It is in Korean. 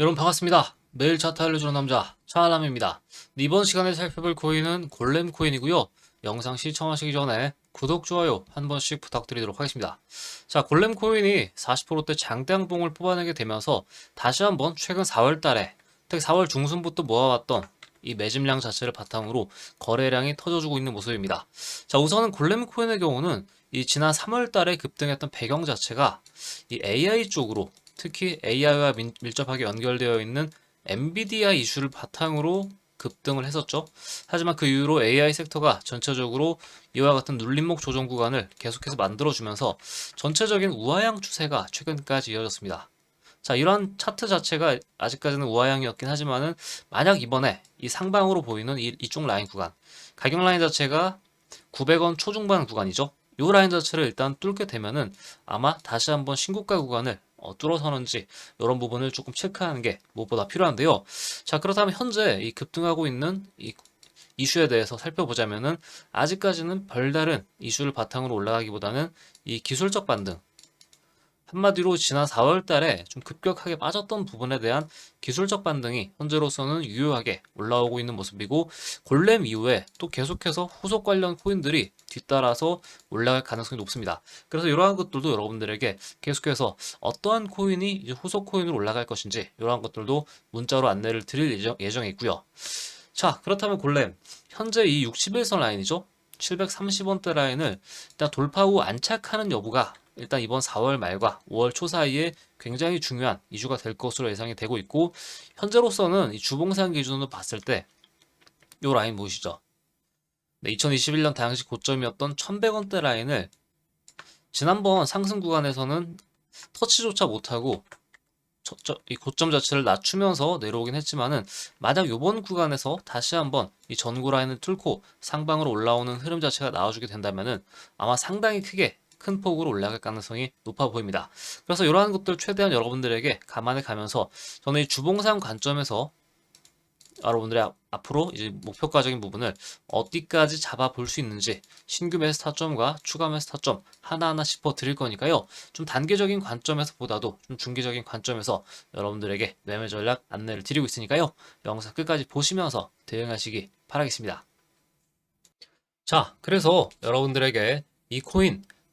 여러분 반갑습니다. 매일 차트 알려주는 남자 차알람입니다. 이번 시간에 살펴볼 코인은 골렘 코인이고요. 영상 시청하시기 전에 구독, 좋아요 한 번씩 부탁드리도록 하겠습니다. 자, 골렘 코인이 40%대 장대양봉을 뽑아내게 되면서 다시 한번 최근 4월 달에 특히 4월 중순부터 모아왔던 이 매집량 자체를 바탕으로 거래량이 터져주고 있는 모습입니다. 자, 우선은 골렘 코인의 경우는 이 지난 3월 달에 급등했던 배경 자체가 이 AI 쪽으로 특히 AI와 밀접하게 연결되어 있는 엔비디아 이슈를 바탕으로 급등을 했었죠. 하지만 그 이후로 AI 섹터가 전체적으로 이와 같은 눌림목 조정 구간을 계속해서 만들어주면서 전체적인 우하향 추세가 최근까지 이어졌습니다. 자, 이러한 차트 자체가 아직까지는 우하향이었긴 하지만은 만약 이번에 이 상방으로 보이는 이, 이쪽 라인 구간, 가격 라인 자체가 900원 초중반 구간이죠. 이 라인 자체를 일단 뚫게 되면은 아마 다시 한번 신고가 구간을 어, 뚫어서는지 이런 부분을 조금 체크하는 게 무엇보다 필요한데요. 자 그렇다면 현재 이 급등하고 있는 이 이슈에 대해서 살펴보자면은 아직까지는 별다른 이슈를 바탕으로 올라가기보다는 이 기술적 반등 한마디로 지난 4월 달에 좀 급격하게 빠졌던 부분에 대한 기술적 반등이 현재로서는 유효하게 올라오고 있는 모습이고 골렘 이후에 또 계속해서 후속 관련 코인들이 뒤따라서 올라갈 가능성이 높습니다. 그래서 이러한 것들도 여러분들에게 계속해서 어떠한 코인이 이제 후속 코인으로 올라갈 것인지 이러한 것들도 문자로 안내를 드릴 예정, 예정이고요. 자 그렇다면 골렘 현재 이 61선 라인이죠. 730원대 라인을 일단 돌파 후 안착하는 여부가 일단 이번 4월 말과 5월 초 사이에 굉장히 중요한 이슈가 될 것으로 예상이 되고 있고 현재로서는 이 주봉상 기준으로 봤을 때 이 라인 보이시죠? 네, 2021년 당시 고점이었던 1100원대 라인을 지난번 상승 구간에서는 터치조차 못하고 저, 저, 이 고점 자체를 낮추면서 내려오긴 했지만은 만약 이번 구간에서 다시 한번 이 전구 라인을 뚫고 상방으로 올라오는 흐름 자체가 나와주게 된다면은 아마 상당히 크게 큰 폭으로 올라갈 가능성이 높아 보입니다. 그래서 이러한 것들 최대한 여러분들에게 감안해 가면서 저는 이 주봉상 관점에서 여러분들이 앞으로 이제 목표가적인 부분을 어디까지 잡아볼 수 있는지 신규 매수 타점과 추가 매수 타점 하나하나 짚어 드릴 거니까요. 좀 단계적인 관점에서 보다도 좀 중기적인 관점에서 여러분들에게 매매 전략 안내를 드리고 있으니까요. 영상 끝까지 보시면서 대응하시기 바라겠습니다. 자, 그래서 여러분들에게 이 코인